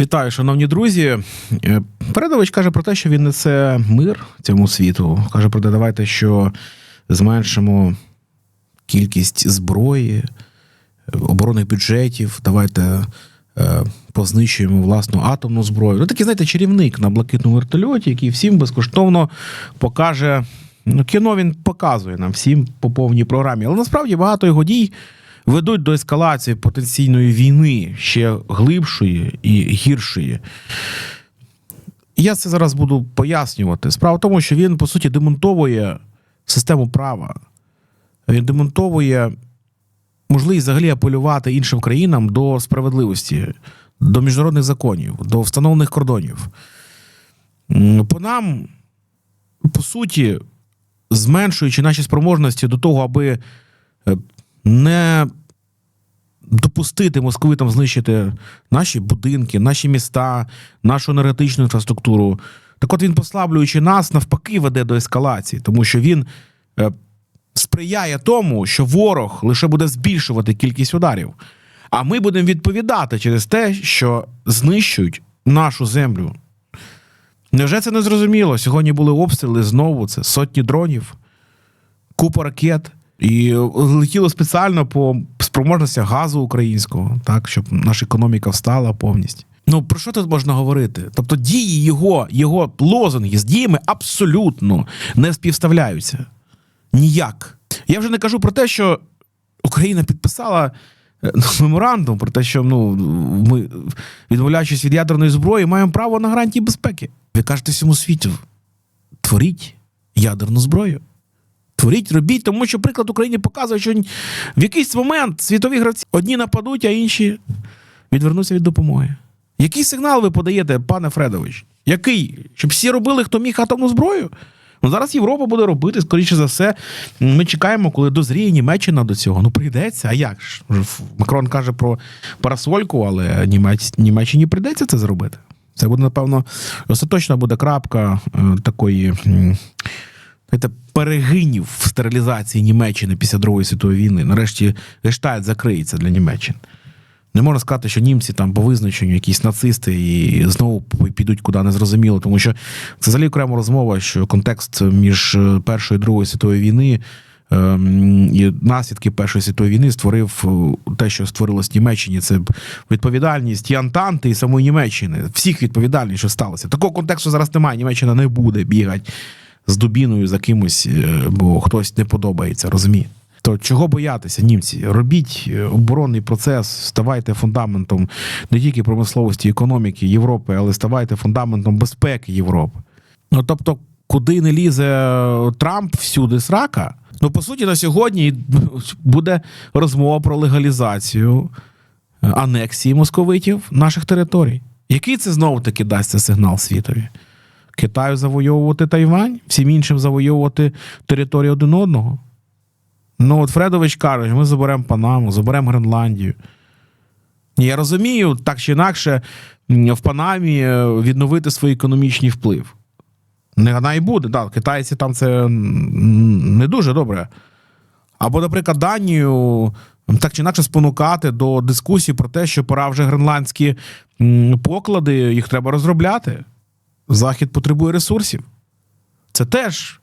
Вітаю, шановні друзі. Е, Передович каже про те, що він несе мир цьому світу. Каже про те, давайте, що зменшимо кількість зброї, е, оборонних бюджетів. Давайте е, познищуємо власну атомну зброю. Ну, такий, знаєте, чарівник на блакитному вертольоті, який всім безкоштовно покаже. Ну, кіно він показує нам всім по повній програмі. Але насправді багато його дій ведуть до ескалації потенційної війни ще глибшої і гіршої. Я це зараз буду пояснювати. Справа в тому, що він, по суті, демонтовує систему права. Він демонтовує можливість взагалі апелювати іншим країнам до справедливості, до міжнародних законів, до встановлених кордонів. По нам, по суті, зменшуючи наші спроможності до того, аби е, не допустити московитам знищити наші будинки, наші міста, нашу енергетичну інфраструктуру. Так от він, послаблюючи нас, навпаки, веде до ескалації, тому що він е, сприяє тому, що ворог лише буде збільшувати кількість ударів. А ми будемо відповідати через те, що знищують нашу землю. Невже це не зрозуміло? Сьогодні були обстріли знову, це сотні дронів, купа ракет. І летіло спеціально по спроможностях газу українського, так, щоб наша економіка встала повністю. Ну про що тут можна говорити? Тобто дії його, його лозунги з діями абсолютно не співставляються. Ніяк. Я вже не кажу про те, що Україна підписала е, меморандум про те, що ну, ми, відмовляючись від ядерної зброї, маємо право на гарантії безпеки. Ви кажете всьому світу: творіть ядерну зброю. Творіть, робіть, тому що приклад України показує, що в якийсь момент світові гравці одні нападуть, а інші відвернуться від допомоги. Який сигнал ви подаєте, пане Фредович? Який? Щоб всі робили, хто міг атомну зброю? Ну зараз Європа буде робити, скоріше за все. Ми чекаємо, коли дозріє Німеччина до цього. Ну прийдеться. А як ж? Макрон каже про парасольку, але Німеччині прийдеться це зробити. Це буде, напевно, остаточна буде крапка е, такої. Знаєте, перегинів в стерилізації Німеччини після Другої світової війни. Нарешті гештальт закриється для Німеччини. Не можна сказати, що німці там по визначенню якісь нацисти і знову підуть куди незрозуміло, тому що це взагалі окрема розмова, що контекст між е, Першою і Другою світовою війни ем, і наслідки Першої світової війни створив е, те, що створилось в Німеччині. Це відповідальність і Антанти, і самої Німеччини. Всіх відповідальність, що сталося. Такого контексту зараз немає. Німеччина не буде бігати з дубіною за кимось, е, бо хтось не подобається, розумієте? То чого боятися, німці? Робіть е, оборонний процес, ставайте фундаментом не тільки промисловості, економіки Європи, але ставайте фундаментом безпеки Європи. Ну тобто, куди не лізе Трамп, всюди срака. Ну, по суті, на сьогодні буде розмова про легалізацію е, анексії московитів наших територій. Який це знову таки дасться сигнал світові? Китаю завойовувати Тайвань, всім іншим завойовувати територію один одного. Ну, от Фредович каже, ми заберемо Панаму, заберемо Гренландію. Я розумію, так чи інакше, в Панамі е, відновити свій економічний вплив. Не вона і буде, так, китайці там це не дуже добре. Або, наприклад, Данію так чи інакше спонукати до дискусії про те, що пора вже гренландські поклади, їх треба розробляти. Захід потребує ресурсів. Це теж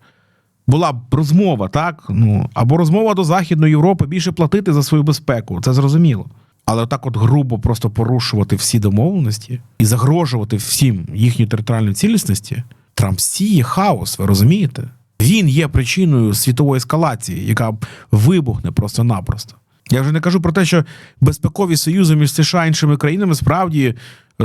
була б розмова, так? Ну, або розмова до Західної Європи більше платити за свою безпеку. Це зрозуміло. Але так от грубо просто порушувати всі домовленості і загрожувати всім їхній територіальній цілісності, Трамп сіє хаос, ви розумієте? Він є причиною світової ескалації, яка вибухне просто-напросто. Я вже не кажу про те, що безпекові союзи між США і іншими країнами справді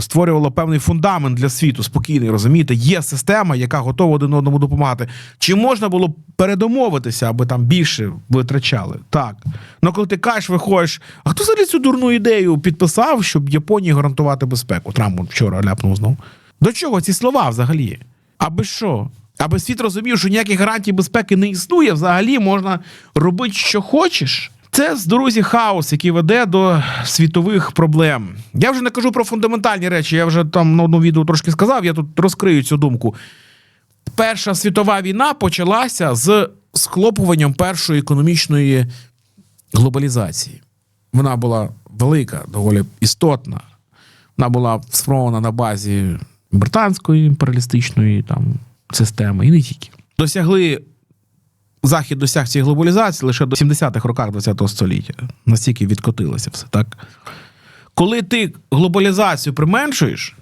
створювало певний фундамент для світу, спокійний, розумієте? Є система, яка готова один одному допомагати. Чи можна було передомовитися, аби там більше витрачали? Так. Ну коли ти кажеш, виходиш, а хто взагалі цю дурну ідею підписав, щоб Японії гарантувати безпеку? Трамп вчора ляпнув знову. До чого ці слова взагалі? Аби що? Аби світ розумів, що ніяких гарантій безпеки не існує, взагалі можна робити, що хочеш. Це друзі хаос, який веде до світових проблем. Я вже не кажу про фундаментальні речі. Я вже там на одному відео трошки сказав. Я тут розкрию цю думку. Перша світова війна почалася з схлопуванням першої економічної глобалізації. Вона була велика, доволі істотна. Вона була сформована на базі британської імперіалістичної там, системи, і не тільки. Досягли Захід досяг цієї глобалізації лише до 70-х роках ХХ століття. Настільки відкотилося все, так? Коли ти глобалізацію применшуєш,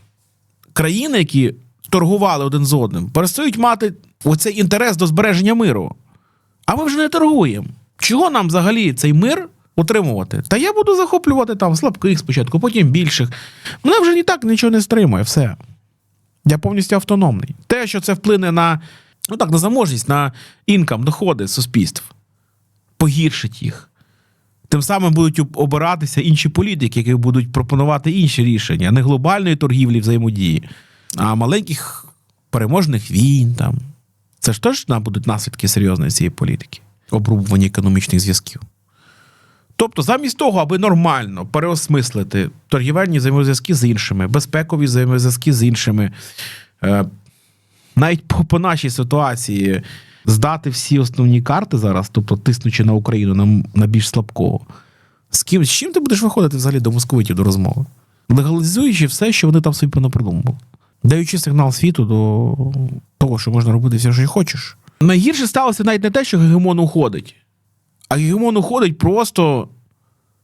країни, які торгували один з одним, перестають мати оцей інтерес до збереження миру. А ми вже не торгуємо. Чого нам взагалі цей мир утримувати? Та я буду захоплювати там слабких спочатку, потім більших. Мене вже ні так нічого не стримує, все. Я повністю автономний. Те, що це вплине на, ну так, на заможність, на інкам, доходи суспільств, погіршить їх. Тим самим будуть обиратися інші політики, які будуть пропонувати інші рішення, не глобальної торгівлі взаємодії, а маленьких переможних війн. Там. Це ж теж будуть наслідки серйозної цієї політики, обрубування економічних зв'язків. Тобто, замість того, аби нормально переосмислити торгівельні взаємозв'язки з іншими, безпекові взаємозв'язки з іншими, е, навіть по, по нашій ситуації здати всі основні карти зараз, тобто тиснучи на Україну на, на більш слабкого. З ким з чим ти будеш виходити взагалі до московитів до розмови? Легалізуючи все, що вони там собі понапридумували. Даючи сигнал світу до того, що можна робити все, що хочеш. Найгірше сталося навіть не те, що гегемон уходить, а гегемон уходить просто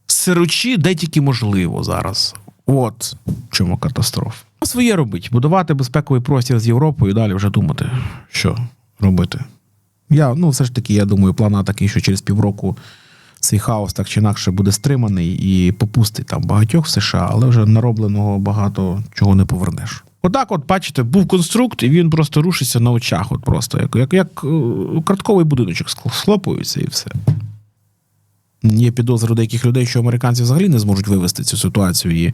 сирочі, де тільки можливо зараз. От в чому катастрофа. Своє робить, будувати безпековий простір з Європою і далі вже думати, що робити. Я, ну, все ж таки, я думаю, план такий, що через півроку цей хаос так чи інакше буде стриманий і попустить там багатьох в США, але вже наробленого багато чого не повернеш. Отак, от, бачите, був конструкт, і він просто рушиться на очах. От просто, як, як, як е, картковий будиночок схл- схлопується і все. Є підозри деяких людей, що американці взагалі не зможуть вивести цю ситуацію, і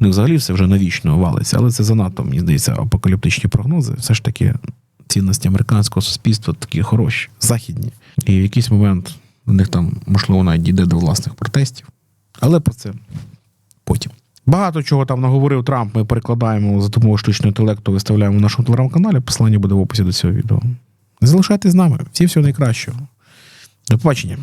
у них взагалі все вже навічно валиться. Але це занадто, мені здається, апокаліптичні прогнози. Все ж таки, цінності американського суспільства такі хороші, західні. І в якийсь момент у них там, можливо, навіть дійде до власних протестів. Але про це потім. Багато чого там наговорив Трамп. Ми перекладаємо за допомогою штучного інтелекту, виставляємо в нашому телеграм-каналі. Посилання буде в описі до цього відео. Залишайтесь з нами. Всім всього найкращого. До побачення.